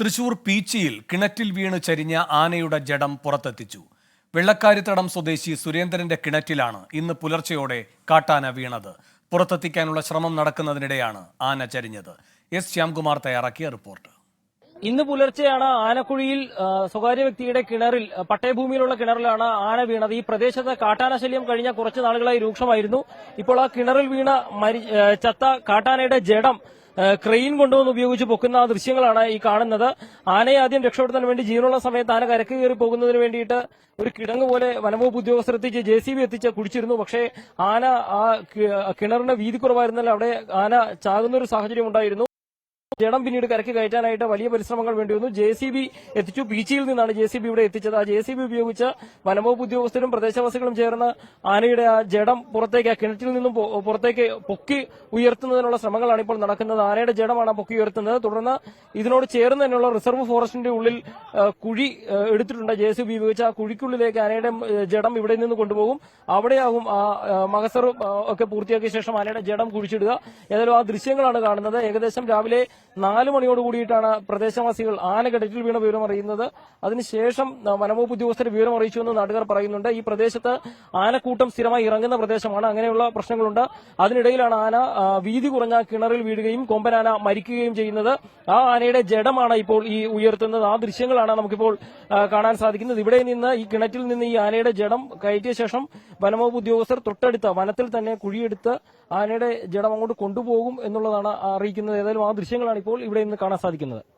തൃശൂർ പീച്ചിയിൽ കിണറ്റിൽ വീണ് ചരിഞ്ഞ ആനയുടെ ജഡം പുറത്തെത്തിച്ചു. വെള്ളക്കാരിത്തടം സ്വദേശി സുരേന്ദ്രന്റെ കിണറ്റിലാണ് ഇന്ന് പുലർച്ചെയോടെ കാട്ടാന വീണത്. പുറത്തെത്തിക്കാനുള്ള ശ്രമം നടക്കുന്നതിനിടെയാണ് ആന ചരിഞ്ഞത്. എസ് ശ്യാംകുമാർ തയ്യാറാക്കിയ റിപ്പോർട്ട്. ഇന്ന് പുലർച്ചെയാണ് ആനക്കുഴിയിൽ സ്വകാര്യ വ്യക്തിയുടെ കിണറിൽ പട്ടയഭൂമിയിലുള്ള കിണറിലാണ് ആന വീണത്. ഈ പ്രദേശത്ത് കാട്ടാന ശല്യം കഴിഞ്ഞ കുറച്ച് നാളുകളായി രൂക്ഷമായിരുന്നു. ഇപ്പോൾ ആ കിണറിൽ വീണ ചത്ത കാട്ടാനയുടെ ജഡം ക്രെയിൻ കൊണ്ടുവന്ന് ഉപയോഗിച്ച് പൊക്കുന്ന ദൃശ്യങ്ങളാണ് ഈ കാണുന്നത്. ആനയെ ആദ്യം രക്ഷപ്പെടുത്താൻ വേണ്ടി ജീവനുള്ള സമയത്ത് ആന കരക്ക് കയറി പോകുന്നതിന് വേണ്ടിയിട്ട് ഒരു കിടങ്ങ് പോലെ വനംവകുപ്പ് ഉദ്യോഗസ്ഥർ എത്തിച്ച് ജെ സി ബി എത്തിച്ച് കുടിച്ചിരുന്നു. പക്ഷേ ആന ആ കിണറിന്റെ വീതി കുറവായിരുന്നാൽ അവിടെ ആന ചാകുന്ന ഒരു സാഹചര്യം ഉണ്ടായിരുന്നു. ജഡം പിന്നീട് കരക്ക് കയറ്റാനായിട്ട് വലിയ പരിശ്രമങ്ങൾ വേണ്ടി വന്നു. ജെ സി ബി എത്തിച്ചു. ബീച്ചിയിൽ നിന്നാണ് ജെ സി ബി ഇവിടെ എത്തിച്ചത്. ആ ജെ സി ബി ഉപയോഗിച്ച് വനംവകുപ്പ് ഉദ്യോഗസ്ഥരും പ്രദേശവാസികളും ചേർന്ന് ആനയുടെ ആ ജഡം പുറത്തേക്ക് ആ കിണറ്റിൽ നിന്നും പുറത്തേക്ക് പൊക്കി ഉയർത്തുന്നതിനുള്ള ശ്രമങ്ങളാണ് ഇപ്പോൾ നടക്കുന്നത്. ആനയുടെ ജഡമാണ് പൊക്കി ഉയർത്തുന്നത്. തുടർന്ന് ഇതിനോട് ചേർന്ന് തന്നെയുള്ള റിസർവ് ഫോറസ്റ്റിന്റെ ഉള്ളിൽ കുഴി എടുത്തിട്ടുണ്ട്. ജെ സി ബി ഉപയോഗിച്ച് ആ കുഴിക്കുള്ളിലേക്ക് ആനയുടെ ജഡം ഇവിടെ നിന്ന് കൊണ്ടുപോകും. അവിടെയാകും ആ മകസറും ഒക്കെ പൂർത്തിയാക്കിയ ശേഷം ആനയുടെ ജഡം കുഴിച്ചിടുക. ഏതായാലും ആ ദൃശ്യങ്ങളാണ് കാണുന്നത്. ഏകദേശം രാവിലെ നാല് മണിയോട് കൂടിയിട്ടാണ് പ്രദേശവാസികൾ ആന വീണ വിവരം അറിയുന്നത്. അതിനുശേഷം വനംവകുപ്പ് ഉദ്യോഗസ്ഥർ വിവരം അറിയിച്ചു എന്ന് നാട്ടുകാർ പറയുന്നുണ്ട്. ഈ പ്രദേശത്ത് ആനക്കൂട്ടം സ്ഥിരമായി ഇറങ്ങുന്ന പ്രദേശമാണ്. അങ്ങനെയുള്ള പ്രശ്നങ്ങളുണ്ട്. അതിനിടയിലാണ് ആന വീതി കുറഞ്ഞ കിണറിൽ വീഴുകയും കൊമ്പനാന മരിക്കുകയും ചെയ്യുന്നത്. ആ ആനയുടെ ജഡമാണ് ഇപ്പോൾ ഈ ഉയർത്തുന്നത്. ആ ദൃശ്യങ്ങളാണ് നമുക്കിപ്പോൾ കാണാൻ സാധിക്കുന്നത്. ഇവിടെ നിന്ന് ഈ കിണറ്റിൽ നിന്ന് ഈ ആനയുടെ ജഡം കയറ്റിയ ശേഷം വനംവകുപ്പ് ഉദ്യോഗസ്ഥർ തൊട്ടടുത്ത വനത്തിൽ തന്നെ കുഴിയെടുത്ത് ആനയുടെ ജഡം അങ്ങോട്ട് കൊണ്ടുപോകും എന്നുള്ളതാണ് അറിയിക്കുന്നത്. ഏതായാലും ആ ദൃശ്യങ്ങളാണ് ഇവിടെ നിന്ന് കാണാൻ സാധിക്കുന്നത്.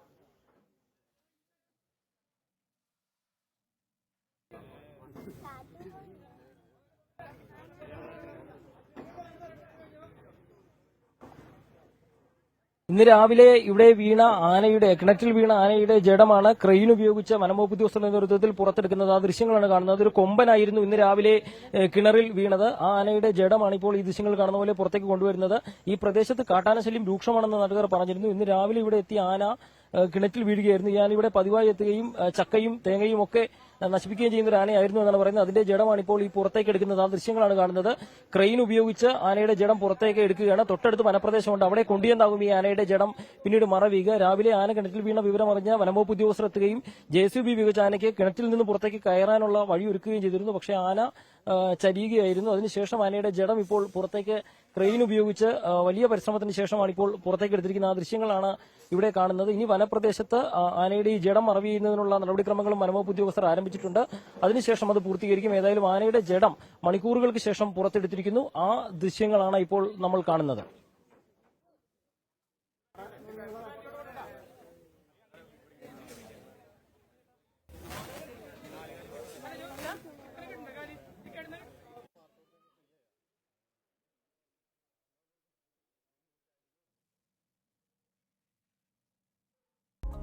ഇന്ന് രാവിലെ ഇവിടെ വീണ ആനയുടെ കിണറ്റിൽ വീണ ആനയുടെ ജഡമാണ് ക്രെയിൻ ഉപയോഗിച്ച വനംവകുപ്പ് ഉദ്യോഗസ്ഥരുടെ നേതൃത്വത്തിൽ പുറത്തെടുക്കുന്നത്. ആ ദൃശ്യങ്ങളാണ് കാണുന്നത്. അതൊരു കൊമ്പനായിരുന്നു ഇന്ന് രാവിലെ കിണറിൽ വീണത്. ആ ആനയുടെ ജഡമാണ് ഇപ്പോൾ ഈ ദൃശ്യങ്ങൾ കാണുന്ന പോലെ പുറത്തേക്ക് കൊണ്ടുവരുന്നത്. ഈ പ്രദേശത്ത് കാട്ടാനശല്യം രൂക്ഷമാണെന്ന് നാട്ടുകാർ പറഞ്ഞിരുന്നു. ഇന്ന് രാവിലെ ഇവിടെ എത്തിയ ആന കിണറ്റിൽ വീഴുകയായിരുന്നു. ഈ ഇവിടെ പതിവായി എത്തുകയും ചക്കയും തേങ്ങയും ഒക്കെ നശിപ്പിക്കുകയും ചെയ്യുന്ന ഒരു ആനയായിരുന്നു എന്നാണ് പറയുന്നത്. അതിന്റെ ജഡമാണ് ഇപ്പോൾ ഈ പുറത്തേക്ക് എടുക്കുന്നത്. ആ ദൃശ്യങ്ങളാണ് കാണുന്നത്. ക്രെയിൻ ഉപയോഗിച്ച് ആനയുടെ ജഡം പുറത്തേക്ക് എടുക്കുകയാണ്. തൊട്ടടുത്ത് വനപ്രദേശമുണ്ട്. അവിടെ കൊണ്ടുവന്നാകും ഈ ആനയുടെ ജഡം. പിന്നീട് മറവീക. രാവിലെ ആന കിണറ്റിൽ വീണ വിവരം അറിഞ്ഞ വനംവകുപ്പ് ഉദ്യോഗസ്ഥർ എത്തുകയും ജെ സി ബി ഉപയോഗിച്ച് ആനയ്ക്ക് കിണറ്റിൽ നിന്ന് പുറത്തേക്ക് കയറാനുള്ള വഴി ഒരുക്കുകയും ചെയ്തിരുന്നു. പക്ഷേ ആന ചരിയുകയായിരുന്നു. അതിനുശേഷം ആനയുടെ ജഡം ഇപ്പോൾ പുറത്തേക്ക് ക്രെയിൻ ഉപയോഗിച്ച് വലിയ പരിശ്രമത്തിന് ശേഷമാണ് ഇപ്പോൾ പുറത്തേക്ക് എടുത്തിരിക്കുന്ന ആ ദൃശ്യങ്ങളാണ് ഇവിടെ കാണുന്നത്. ഇനി വനപ്രദേശത്ത് ആനയുടെ ഈ ജഡം മറവി ചെയ്യുന്നതിനുള്ള നടപടിക്രമങ്ങളും വനംവകുപ്പ് ഉദ്യോഗസ്ഥർ ആരംഭിച്ചിട്ടുണ്ട് അതിനുശേഷം അത് പൂർത്തീകരിക്കും. ഏതായാലും ആനയുടെ ജഡം മണിക്കൂറുകൾക്ക് ശേഷം പുറത്തെടുത്തിരിക്കുന്നു. ആ ദൃശ്യങ്ങളാണ് ഇപ്പോൾ നമ്മൾ കാണുന്നത്.